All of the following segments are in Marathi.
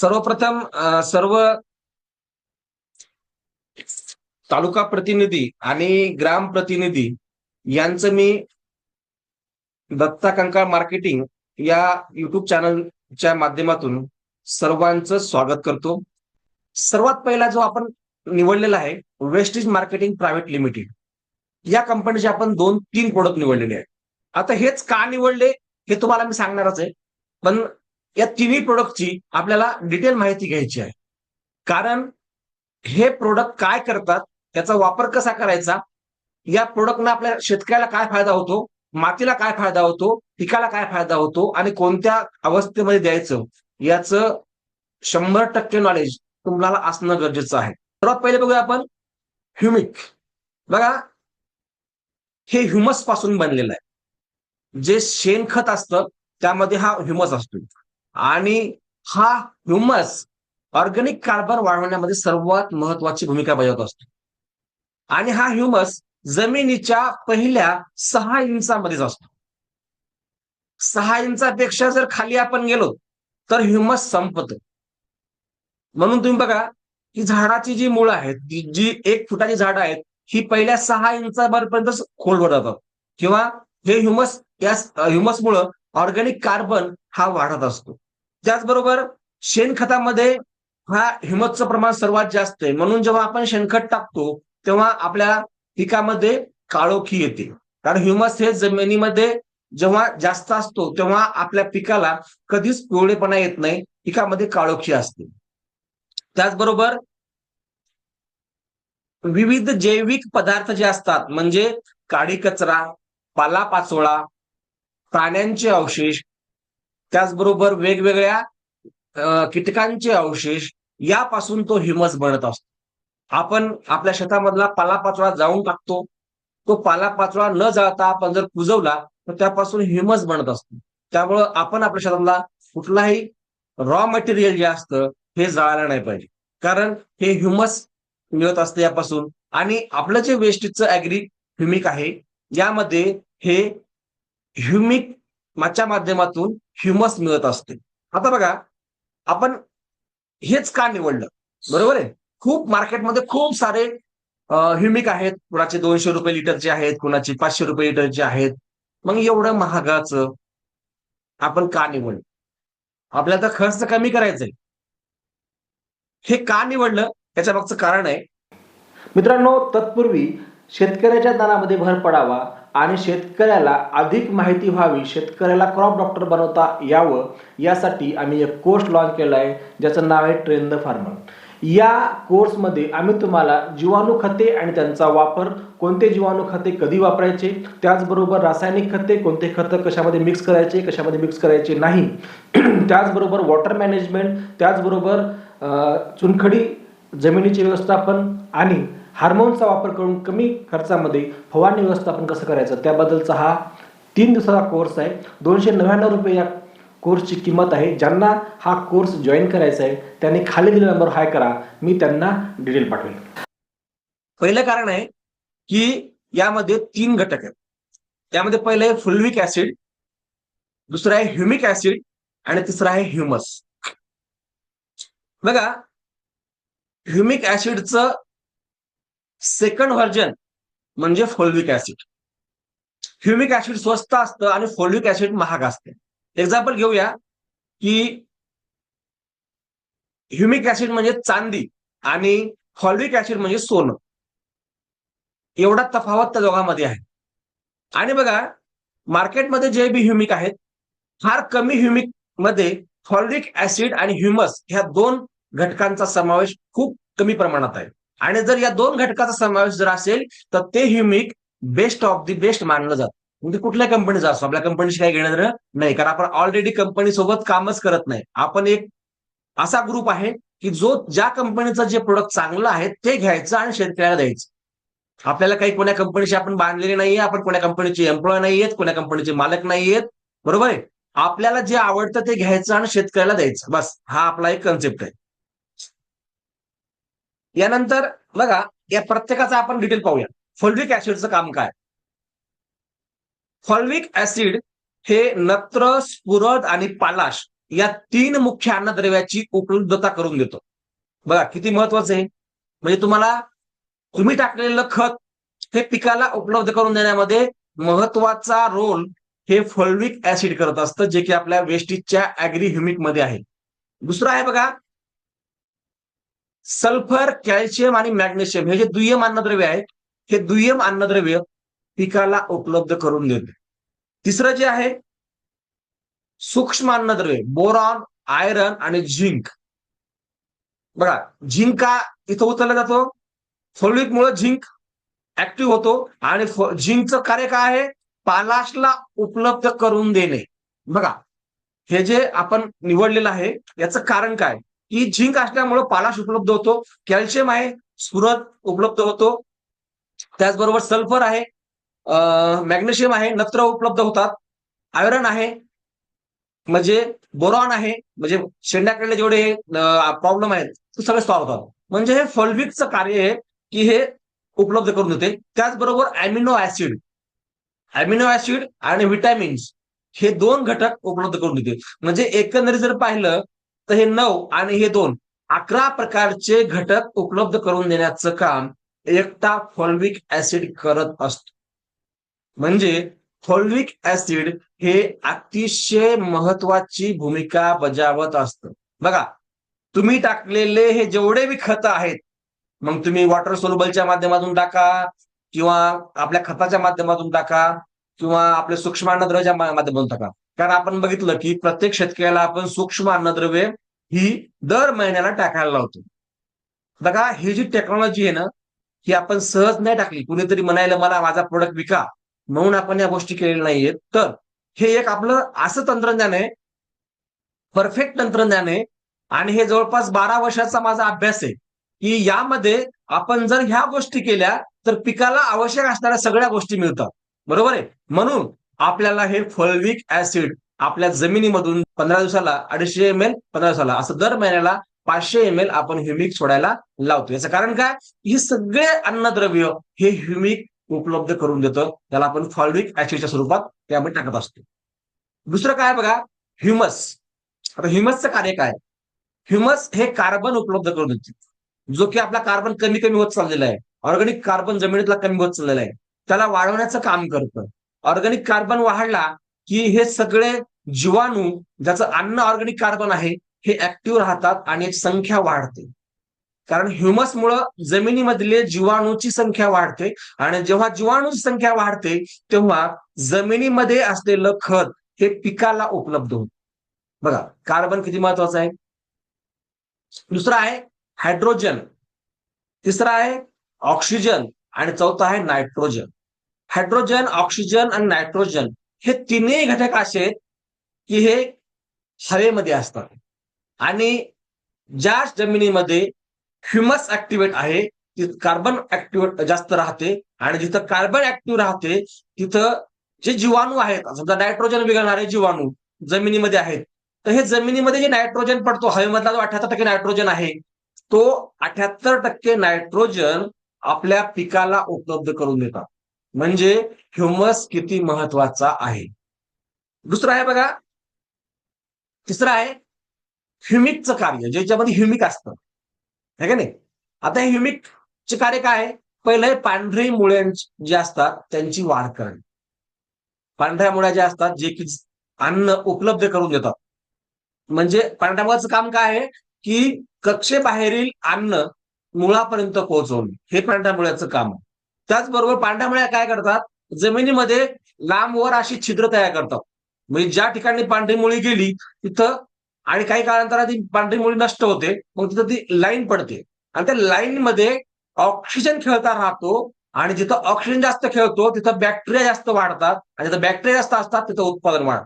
सर्वप्रथम सर्व तालुका प्रतिनिधी आणि ग्राम प्रतिनिधी यांचं मी दत्ता कंकाळ मार्केटिंग या युट्यूब चॅनलच्या माध्यमातून सर्वांचं स्वागत करतो. सर्वात पहिला जो आपण निवडलेला आहे वेस्टेज मार्केटिंग प्रायव्हेट लिमिटेड या कंपनीचे आपण दोन तीन प्रोडक्ट निवडलेले आहेत. आता हेच का निवडले हे तुम्हाला मी सांगणारच आहे. पण या तिन्ही प्रोडक्टची आपल्याला डिटेल माहिती घ्यायची आहे. कारण हे प्रोडक्ट काय करतात त्याचा वापर कसा करायचा या प्रोडक्टनं आपल्या शेतकऱ्याला काय फायदा होतो मातीला काय फायदा होतो पिकाला काय फायदा होतो आणि कोणत्या अवस्थेमध्ये द्यायचं याचं शंभर टक्के नॉलेज तुम्हाला असणं गरजेचं आहे. सर्वात पहिले बघूया आपण ह्युमिक बघा हे ह्युमसपासून बनलेलं आहे. जे शेणखत असतं त्यामध्ये हा ह्युमस असतो. आणि हा ह्युमस ऑर्गॅनिक कार्बन वाढवण्यामध्ये सर्वात महत्वाची भूमिका बजावत असतो. आणि हा ह्युमस जमिनीच्या पहिल्या सहा इंचामध्येच असतो. सहा इंचापेक्षा जर खाली आपण गेलो तर ह्युमस संपत. म्हणून तुम्ही बघा की झाडाची जी मुळं आहेत जी- एक फुटाची झाडं आहेत ही पहिल्या सहा इंचापर्यंत खोलवर जातात. किंवा हे ह्युमस या ह्युमसमुळं ऑर्गॅनिक कार्बन हा वाढत असतो. त्याचबरोबर शेणखतामध्ये हा हिमतचं प्रमाण सर्वात जास्त आहे. म्हणून जेव्हा आपण शेणखत टाकतो तेव्हा आपल्या पिकामध्ये काळोखी येते. कारण ह्युमस हे जमिनीमध्ये जेव्हा जास्त असतो तेव्हा आपल्या पिकाला कधीच पिवळेपणा येत नाही पिकामध्ये काळोखी असते. त्याचबरोबर विविध जैविक पदार्थ जे असतात म्हणजे काडी कचरा पालापाचोळा प्राण्यांचे अवशेष त्याचबरोबर वेगवेगळ्या कीटकांचे अवशेष यापासून तो ह्युमस बनत असतो. आपण आपल्या शेतामधला पालापाचोळा जाऊन टाकतो. तो पालापाचोळा न जाळता आपण जर कुजवला तर त्यापासून ह्युमस बनत असतो. त्यामुळं आपण आपल्या शेतातला कुठलाही रॉ मटेरियल जे असतं हे जाळायला नाही पाहिजे. कारण हे ह्युमस मिळत असतं यापासून. आणि आपलं जे वेस्टेजचं ऍग्री ह्युमिक आहे यामध्ये हे ह्युमिक च्या माध्यमातून ह्युमस मिळत असते. आता बघा आपण हेच का निवडलं? बरोबर आहे? खूप मार्केटमध्ये खूप सारे ह्युमिक आहेत. कुणाचे दोनशे रुपये लिटरचे आहेत कुणाचे पाचशे रुपये लिटरचे आहेत. मग एवढं महागाचं आपण का निवडलं? आपल्याला तर खर्च कमी करायचंय. हे का निवडलं? याच्या मागचं कारण आहे. मित्रांनो तत्पूर्वी शेतकऱ्याच्या दानामध्ये भर पडावा आणि शेतकऱ्याला अधिक माहिती व्हावी शेतकऱ्याला क्रॉप डॉक्टर बनवता यावं यासाठी आम्ही एक कोर्स लॉन्च केला आहे ज्याचं नाव आहे ट्रेन द फार्मर या कोर्समध्ये आम्ही तुम्हाला जीवाणू खते आणि त्यांचा वापर कोणते जीवाणू खते कधी वापरायचे त्याचबरोबर रासायनिक खते कोणते खतं कशामध्ये मिक्स करायचे कशामध्ये मिक्स करायचे नाही त्याचबरोबर वॉटर मॅनेजमेंट त्याचबरोबर चुनखडी जमिनीचे व्यवस्थापन आणि हार्मोन्सचा वापर करून कमी खर्चामध्ये फवारणी व्यवस्थापन कसं करायचं? त्याबद्दलचा हा तीन दिवसाचा कोर्स आहे. दोनशे नव्याण्णव रुपये या कोर्सची किंमत आहे. ज्यांना हा कोर्स जॉईन करायचा आहे त्यांनी खाली दिलेला नंबर हाय करा. मी त्यांना डिटेल पाठवेल. पहिलं कारण आहे की यामध्ये तीन घटक आहेत. त्यामध्ये पहिलं आहे फुलविक ऍसिड दुसरं आहे ह्युमिक ऍसिड आणि तिसरं आहे ह्युमस बघा ह्युमिक ऍसिडचं सेकंड व्हर्जन म्हणजे फोल्विक ऍसिड. ह्युमिक ऍसिड स्वस्त असतं आणि फोल्विक ऍसिड महाग असते. एक्झाम्पल घेऊया की ह्युमिक ऍसिड म्हणजे चांदी आणि फॉल्विक ऍसिड म्हणजे सोनं. एवढा तफावत त्या दोघांमध्ये आहे. आणि बघा मार्केटमध्ये जे बी ह्युमिक आहेत फार कमी ह्युमिकमध्ये फॉल्विक ऍसिड आणि ह्युमस ह्या दोन घटकांचा समावेश खूप कमी प्रमाणात आहे. आणि जर या दोन घटकाचा समावेश जर असेल तर ते humic best of the best मानलं जातं. म्हणजे कुठल्या कंपनीचा असतो आपल्या कंपनीशी काही घेणं देणं नाही. कारण आपण ऑलरेडी कंपनी सोबत कामच करत नाही. आपण एक असा ग्रुप आहे की जो ज्या कंपनीचं जे प्रोडक्ट चांगलं आहे ते घ्यायचं आणि शेतकऱ्याला द्यायचं. आपल्याला काही कोण्या कंपनीशी आपण बांधलेले नाहीये आपण कोण्या कंपनीचे एम्प्लॉय नाही आहेत कोण्या कंपनीचे मालक नाही आहेत बरोबर आहे? आपल्याला जे आवडतं ते घ्यायचं आणि शेतकऱ्याला द्यायचं. बस हा आपला एक कन्सेप्ट आहे. यानंतर बघा या प्रत्येकाचा आपण डिटेल पाहूया. फॉल्विक ऍसिडचं काम काय? फॉल्विक ऍसिड हे नत्र स्फुरद आणि पालाश या तीन मुख्य अन्नद्रव्याची उपलब्धता करून देतो. बघा किती महत्वाचं आहे. म्हणजे तुम्हाला तुम्ही टाकलेलं खत हे पिकाला उपलब्ध करून देण्यामध्ये महत्त्वाचा रोल हे फॉल्विक ऍसिड करत असतं जे की आपल्या वेस्टीजच्या अॅग्री ह्युमिकमध्ये आहे. दुसरं आहे बघा सल्फर कॅल्शियम आणि मॅग्नेशियम हे जे दुय्यम अन्नद्रव्य आहे हे दुय्यम अन्नद्रव्य पिकाला उपलब्ध करून देते. तिसरं जे आहे सूक्ष्म अन्नद्रव्य बोरॉन आयरन आणि झिंक. बघा झिंक का इथं उचलला जातो. फॉल्विक मुळे झिंक ऍक्टिव्ह होतो आणि झिंकचं कार्य काय आहे? पालाशला उपलब्ध करून देणे. बघा हे जे आपण निवडलेलं आहे याचं कारण काय? की झिंक असल्यामुळे पालाश उपलब्ध होतो कॅल्शियम आहे स्फुरद उपलब्ध होतो. त्याचबरोबर सल्फर आहे मॅग्नेशियम आहे नत्र उपलब्ध होतात. आयरन आहे म्हणजे बोरॉन आहे म्हणजे शेंड्याकडले जेवढे प्रॉब्लेम आहेत ते सगळे सॉल्व्ह होतात. म्हणजे हे फलविकचं कार्य आहे की हे उपलब्ध करून देते. त्याचबरोबर अॅमिनो ऍसिड अॅमिनो ऍसिड आणि व्हिटॅमिन्स हे दोन घटक उपलब्ध करून देते. म्हणजे एकंदरीत जर पाहिलं तर हे नऊ आणि हे दोन. अकरा प्रकारचे घटक उपलब्ध करून देण्याचं काम एकटा फॉल्विक ऍसिड करत असतो. म्हणजे फॉल्विक ऍसिड हे अतिशय महत्वाची भूमिका बजावत असतं. बघा तुम्ही टाकलेले हे जेवढे बी खत आहेत मग तुम्ही वॉटर सोलबलच्या माध्यमातून टाका किंवा आपल्या खताच्या माध्यमातून टाका किंवा आपल्या सूक्ष्म माध्यमातून टाका. कारण आपण बघितलं की प्रत्येक शेतकऱ्याला आपण सूक्ष्म अन्नद्रव्य ही दर महिन्याला टाकायला लावतो. बघा ही जी टेक्नॉलॉजी आहे ना ही आपण सहज नाही टाकली. कुणीतरी म्हणायला मला माझा प्रोडक्ट विका. म्हणून आपण या गोष्टी केलेल्या नाहीयेत. तर हे एक आपलं असं तंत्रज्ञान आहे परफेक्ट तंत्रज्ञान आहे. आणि हे जवळपास बारा वर्षाचा माझा अभ्यास आहे की यामध्ये आपण जर ह्या गोष्टी केल्या तर पिकाला आवश्यक असणाऱ्या सगळ्या गोष्टी मिळतात. बरोबर आहे? म्हणून आपल्याला हे फॉल्विक ऍसिड आपल्या जमिनीमधून पंधरा दिवसाला अडीचशे एम एल पंधरा दिवसाला असं दर महिन्याला पाचशे एम एल आपण ह्युमिक सोडायला लावतो. याचं कारण काय? ही सगळे अन्नद्रव्य हे ह्युमिक उपलब्ध करून देतं. त्याला आपण फॉल्विक ऍसिडच्या स्वरूपात त्यामध्ये टाकत असतो. दुसरं काय बघा? ह्युमस. आता ह्युमसचं कार्य काय? ह्युमस हे कार्बन उपलब्ध करून देते. जो की आपला कार्बन कमी कमी होत चाललेला आहे. ऑर्गॅनिक कार्बन जमिनीतला कमी होत चाललेला आहे. त्याला वाढवण्याचं काम करतं. ऑर्गॅनिक कार्बन वाढला की हे सगळे जीवाणू ज्याचं अन्न ऑर्गॅनिक कार्बन आहे हे ऍक्टिव्ह राहतात आणि संख्या वाढते. कारण ह्युमसमुळं जमिनीमधले जीवाणूची संख्या वाढते आणि जेव्हा जीवाणूची संख्या वाढते तेव्हा जमिनीमध्ये असलेलं खत हे पिकाला उपलब्ध होत. बघा कार्बन किती महत्वाचं आहे? दुसरं आहे हायड्रोजन तिसरा आहे ऑक्सिजन आणि चौथा आहे नायट्रोजन हायड्रोजन ऑक्सिजन आणि नायट्रोजन हे तिन्ही घटक असे आहेत की हे हवेमध्ये असतात. आणि ज्या जमिनीमध्ये ह्युमस ऍक्टिव्हेट आहे तिथं कार्बन ऍक्टिव्हेट जास्त राहते आणि जिथं कार्बन ऍक्टिव्ह राहते तिथं जे जीवाणू आहेत समजा नायट्रोजन बिघडणारे जीवाणू जमिनीमध्ये आहेत तर हे जमिनीमध्ये जे नायट्रोजन पडतो हवेमधला जो अठ्याहत्तर टक्के नायट्रोजन आहे तो अठ्याहत्तर टक्के नायट्रोजन आपल्या पिकाला उपलब्ध करून देतात. म्हणजे ह्युमस किती महत्त्वाचा आहे? दुसरं आहे बघा. तिसरं आहे ह्युमिकचं कार्य ज्याच्यामध्ये ह्युमिक असतं. है का नाही? आता हे ह्युमिकचे कार्य काय आहे? पहिलं पांढरी मुळे जे असतात त्यांची वाढ करणे. पांढऱ्या मुळ्या ज्या असतात जे की अन्न उपलब्ध करून देतात. म्हणजे पांढऱ्या मुळाचं काम काय आहे? की कक्षेबाहेरील अन्न मुळापर्यंत पोहोचवणे. हे पांढऱ्या मुळ्याचं काम आहे. त्याचबरोबर पांढऱ्या मुळ्या काय करतात? जमिनीमध्ये लांबवर अशी छिद्र तयार करतात. म्हणजे ज्या ठिकाणी पांढरी मुळी गेली तिथं आणि काही काळांतरात ती पांढरी मुळी नष्ट होते. मग तिथं ती लाईन पडते. आणि त्या लाईन मध्ये ऑक्सिजन खेळता राहतो आणि जिथं ऑक्सिजन जास्त खेळतो तिथं बॅक्टेरिया जास्त वाढतात. आणि जिथं बॅक्टेरिया जास्त असतात तिथं उत्पादन वाढ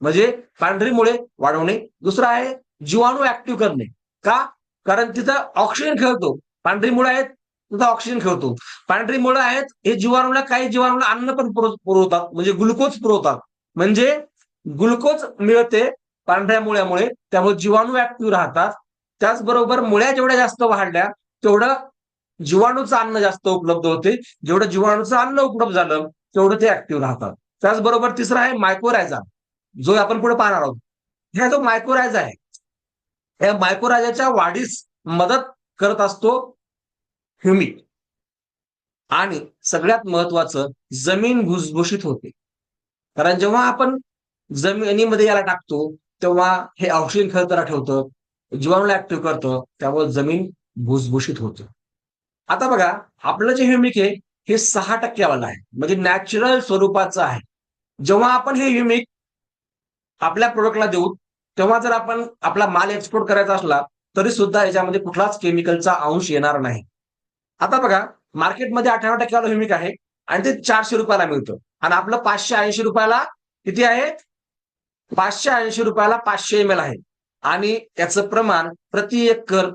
म्हणजे पांढरी मुळे वाढवणे. दुसरं आहे जीवाणू ऍक्टिव्ह करणे. का? कारण तिथं ऑक्सिजन खेळतो. पांढरी मुळे आहेत तिथं ऑक्सिजन खेळतो. पांढरी मुळे आहेत हे जीवाणूला काही जीवाणूला अन्न पण पुरवतात म्हणजे ग्लुकोज पुरवतात. म्हणजे ग्लुकोज मिळते पांढऱ्या मुळ्यामुळे त्यामुळे जीवाणू ऍक्टिव्ह राहतात. त्याचबरोबर मुळ्या जेवढ्या जास्त वाढल्या तेवढं जीवाणूचं अन्न जास्त उपलब्ध होते. जेवढं जीवाणूचं अन्न उपलब्ध झालं तेवढं ते ऍक्टिव्ह राहतात. त्याचबरोबर तिसरा आहे मायक्रोरायझा जो आपण पुढे पाहणार आहोत. ह्या जो मायक्रोरायझा आहे या मायक्रोरायझाच्या वाढीस मदत करत असतो. ह्युमिक आणि सगळ्यात महत्वाचं जमीन भुसभुशीत होते. कारण जेव्हा आपण जमिनीमध्ये याला टाकतो तेव्हा हे ऑक्सिजन खत ठेवतं जीवाणूला ऍक्टिव्ह करतं त्यामुळे जमीन भुसभुशीत होते. आता बघा आपलं जे ह्युमिक आहे हे सहा टक्क्यावाला आहे. म्हणजे नॅचरल स्वरूपाचं आहे. जेव्हा आपण हे ह्युमिक आपल्या प्रोडक्टला देऊ तेव्हा जर आपण आपला माल एक्सपोर्ट करायचा असला तरी सुद्धा याच्यामध्ये कुठलाच केमिकलचा अंश येणार नाही. आता बघा मार्केटमध्ये अठरा टक्क्याला ह्युमिक आहे आणि ते चारशे रुपयाला मिळतं. आणि आपलं पाचशे ऐंशी रुपयाला किती आहे? पाचशे ऐंशी रुपयाला पाचशे एम एल आहे. आणि त्याचं प्रमाण प्रति एकर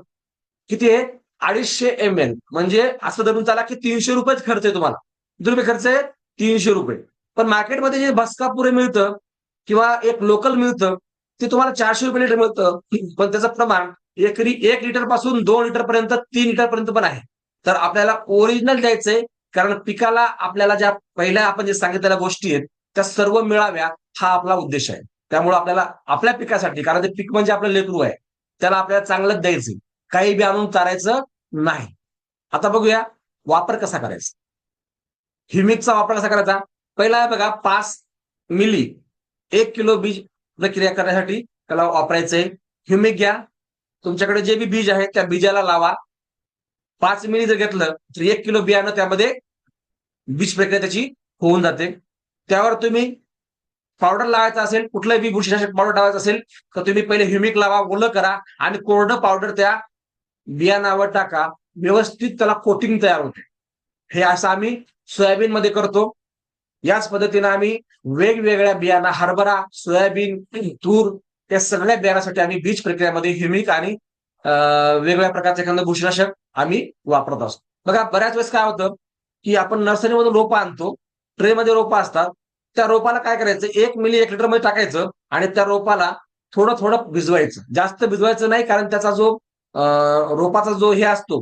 किती आहे? अडीचशे एम एल म्हणजे असं धरून चाला की तीनशे रुपयेच खर्च आहे तुम्हाला. किती रुपये खर्च आहे? तीनशे रुपये. पण मार्केटमध्ये जे भस्कापुरे मिळतं किंवा एक लोकल मिळतं ते तुम्हाला चारशे रुपये लिटर मिळतं. पण त्याचं प्रमाण एकरी एक लिटरपासून दोन लिटर पर्यंत तीन लिटर पर्यंत पण आहे. तर आपल्याला ओरिजिनल द्यायचंय कारण पिकाला आपल्याला ज्या पहिल्या आपण जे सांगितलेल्या गोष्टी आहेत त्या सर्व मिळाव्या हा आपला उद्देश आहे. त्यामुळे आपल्याला आपल्या पिकासाठी कारण ते पीक म्हणजे आपलं लेकरू आहे त्याला आपल्याला चांगलंच द्यायचं काही बी आणून चारायचं नाही. आता बघूया वापर कसा करायचा? ह्युमिकचा वापर कसा करायचा? पहिला आहे बघा पाच मिली एक किलो बीज प्रक्रिया करण्यासाठी त्याला वापरायचंय. ह्युमिक घ्या. तुमच्याकडे जे बी बीज आहे त्या बीजाला लावा. पाच मिनी जर घेतलं तर एक किलो बियाणं त्यामध्ये बीज प्रक्रिया त्याची होऊन जाते. त्यावर तुम्ही पावडर लावायचा असेल कुठलंही बी बुरशीनाशक पावडर लावायचं असेल तर तुम्ही पहिले ह्युमिक लावा ओलं करा आणि कोरडं पावडर त्या बियाणावर टाका. व्यवस्थित त्याला कोटिंग तयार होते. हे असं आम्ही सोयाबीन मध्ये करतो. याच पद्धतीने आम्ही वेगवेगळ्या बियाणा हरभरा सोयाबीन तूर त्या सगळ्या बियाणासाठी आम्ही बीज प्रक्रियामध्ये ह्युमिक आणि वेगवेगळ्या प्रकारचे एखादं बुरशीनाशक आम्ही वापरत असतो. बघा बऱ्याच वेळेस काय होतं की आपण नर्सरीमधून रोपं आणतो ट्रेमध्ये रोपं असतात त्या रोपाला काय करायचं एक मिली एक लिटरमध्ये टाकायचं आणि त्या रोपाला थोडं थोडं भिजवायचं. जास्त भिजवायचं नाही कारण त्याचा जो रोपाचा जो हे असतो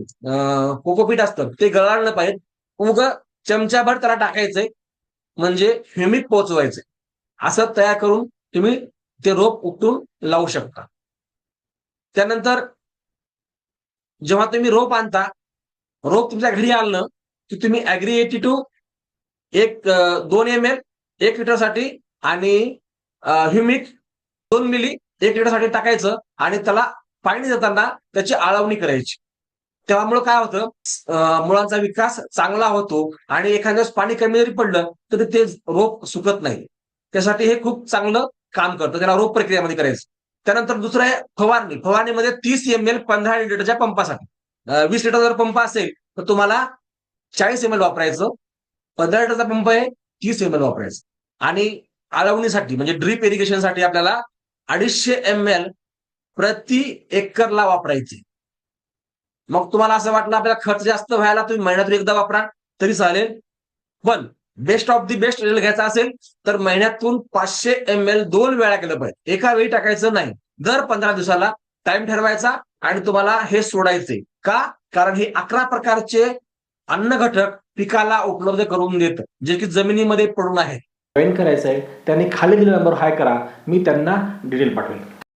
कोकोपीट असतं ते गळाळलं पाहिजे. उग चमच्याभर त्याला टाकायचंय म्हणजे ह्युमिक पोचवायचंय असं तयार करून तुम्ही ते रोप उपटून लावू शकता. त्यानंतर जेव्हा तुम्ही रोप आणता रोप तुमच्या घरी आणलं की तुम्ही ऍग्री एटी टू एक दोन एम एल एक लिटरसाठी आणि ह्युमिक दोन मिली एक लिटरसाठी टाकायचं आणि त्याला पाणी देताना त्याची आळवणी करायची. त्यामुळे काय होतं मुळांचा विकास चांगला होतो आणि एखाद्या पाणी कमी जरी पडलं तरी ते रोप सुकत नाही. त्यासाठी हे खूप चांगलं काम करतं त्याला रोप प्रक्रियेमध्ये करायचं. त्यानंतर दुसरं आहे फवारणी. फवारणीमध्ये तीस एम एल पंधरा लिटरच्या पंपासाठी. वीस लिटर जर पंप असेल तर तुम्हाला चाळीस एम एल वापरायचं. पंधरा लिटरचा पंप आहे तीस एम एल वापरायचं. आणि आळवणीसाठी म्हणजे ड्रीप इरिगेशनसाठी आपल्याला अडीचशे एम एल प्रति एकरला वापरायचे. मग तुम्हाला असं वाटलं आपल्याला खर्च जास्त व्हायला तुम्ही महिन्यातून एकदा वापरा तरी चालेल. पण best of the best result घ्यायचा असेल तर महिन्यातून पाचशे एम एल दोन वेळा केलं पाहिजे. एका वेळी टाकायचं नाही. दर पंधरा दिवसाला टाइम ठरवायचा आणि तुम्हाला हे सोडायचे का? कारण हे अकरा प्रकारचे अन्न घटक पिकाला उपलब्ध करून देत जे की जमिनीमध्ये पडून आहे जॉईन करायचं आहे त्यांनी खाली दिलेला नंबर हाय करा. मी त्यांना डिटेल पाठवेल